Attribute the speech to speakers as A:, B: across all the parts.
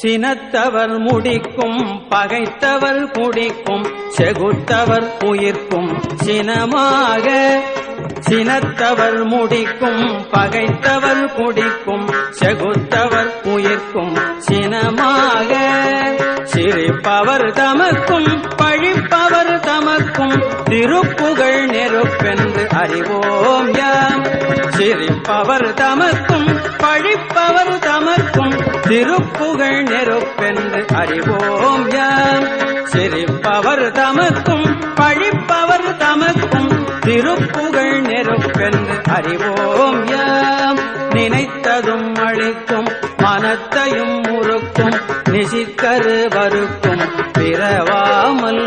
A: சினத்தவர் முடிக்கும் பகைத்தவர் குடிக்கும் செகுத்தவர் உயிர்க்கும். சினமாக சினத்தவர் முடிக்கும் பகைத்தவர் குடிக்கும் செகுத்தவர் உயிர்க்கும். சினமாக சிரிப்பவர் தமக்கும் பழிப்பவர் தமக்கும். திருப்புகழ் நெருப்பென்று அறிவோம் யாம். சிரிப்பவர் தமக்கும் பழிப்பவர் தமக்கும். திருப்புகழ் நெருப்பென்று அறிவோம் யாம். சிரிப்பவர் தமக்கும் பழிப்பவர் தமக்கும். திருப்புகழ் நெருப்பென்று அறிவோம் யாம். நினைத்ததும் அழிக்கும் மனத்தையும் முறுக்கும் நிசிக்கரு வருக்கும் பிறவாமல்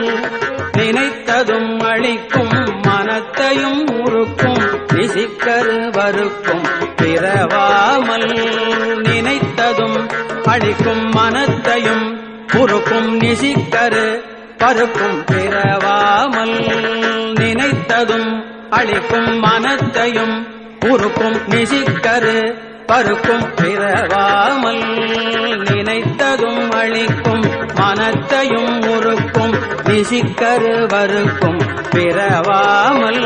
A: நினைத்ததும் அழிக்கும் மனத்தையும் முறுக்கும் நிசிக்கரு வருக்கும் பிறவாமல் நினைத்ததும் அழிக்கும் மனத்தையும் முறுக்கும் நிசிக்கரு பருக்கும் பிறவாமல் நினைத்ததும் அழிக்கும் மனத்தையும் உருக்கும் நிசிக்கரு பருக்கும் பிறவாமல் நினைத்ததும் அழிக்கும் மனத்தையும் உருக்கும் நிசிக்கரு வருக்கும் பிறவாமல்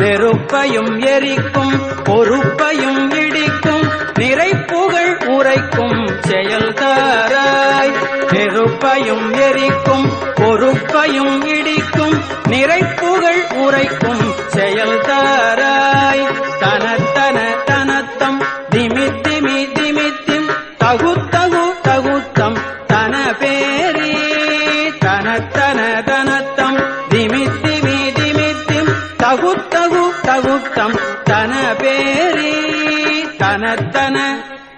A: நெருப்பையும் எரிக்கும் பொறுப்பையும் இடிக்கும் நிறைப்புகள் உரைக்கும் செயல் தாராய் நெருப்பையும் எரிக்கும் பொறுப்பையும் இடிக்கும் நிறைப்புகள் உரைக்கும் செயல் தாராய் தனத்தன தனத்தம் திமித்திமி திமித்திம் தகு தகு தகுத்தம். தன பேரி தனத்தன தனத்தம் திமித்திமி திமித்திம் தகு தகு தகுத்தம். தன பேரி தனத்தன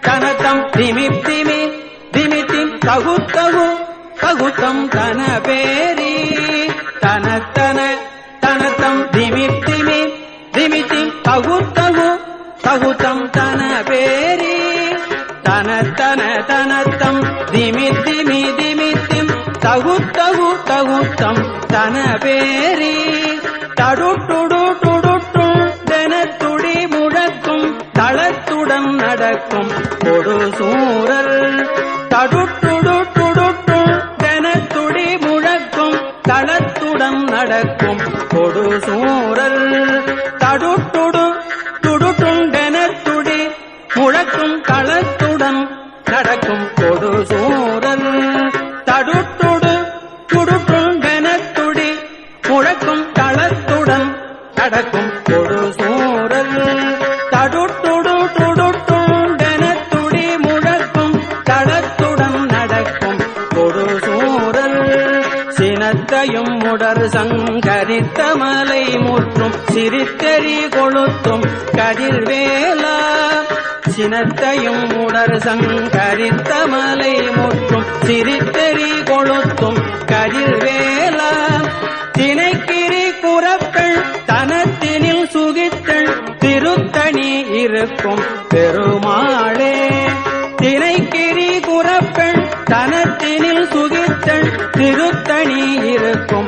A: தனத்தம். திமித்திமி திமித்திம் தகு தகு தகுத்தம். தன பேரி தனத்தன தனத்தம். திமித்திமி திமித்திம் தகுத்தகு தகுத்தம் தன பேரி. தனத்தன தனத்தம் திமித்திமி திமித்திம் தகுத்தகு தகுத்தம் தன பேரி. தடுட்டுடு துடுட்டும் தெனத்துடி முழக்கும் தளத்துடன் நடக்கும் கொடு சூரல். தடுட்டுடு துடுட்டும் தெனத்துடி முழக்கும் தளத்துடன் நடக்கும் கொடு சூரல் தடுட்டுடு துடுட்டும் துடி முழக்கும் களத்துடன் நடக்கும் கொடு சூரல் தடுட்டுடு துடுட்டும் துடி முழக்கும் களத்துடன் நடக்கும் கொடு சூரல் முடர் சங்கரித்த மலை முற்றும் சிரித்தெறி கொளுத்தும் கதிர்வேலா. சினத்தையும் உடர் சங்கரித்த மலை முற்றும் சிரித்தெறி கொளுத்தும் கதிர்வேலா. தினைக்கிரி குறப்பெள் தனத்தினில் சுகித்தள் திருத்தணி இருக்கும் பெருமாளே. தினைக்கிரி குறப்பெண் தனத்தினில் சுகித்தள் திருத்தணி இருக்கும்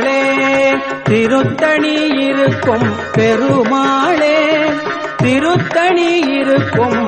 A: திருத்தணி இருக்கும் பெருமாளே திருத்தணி இருக்கும்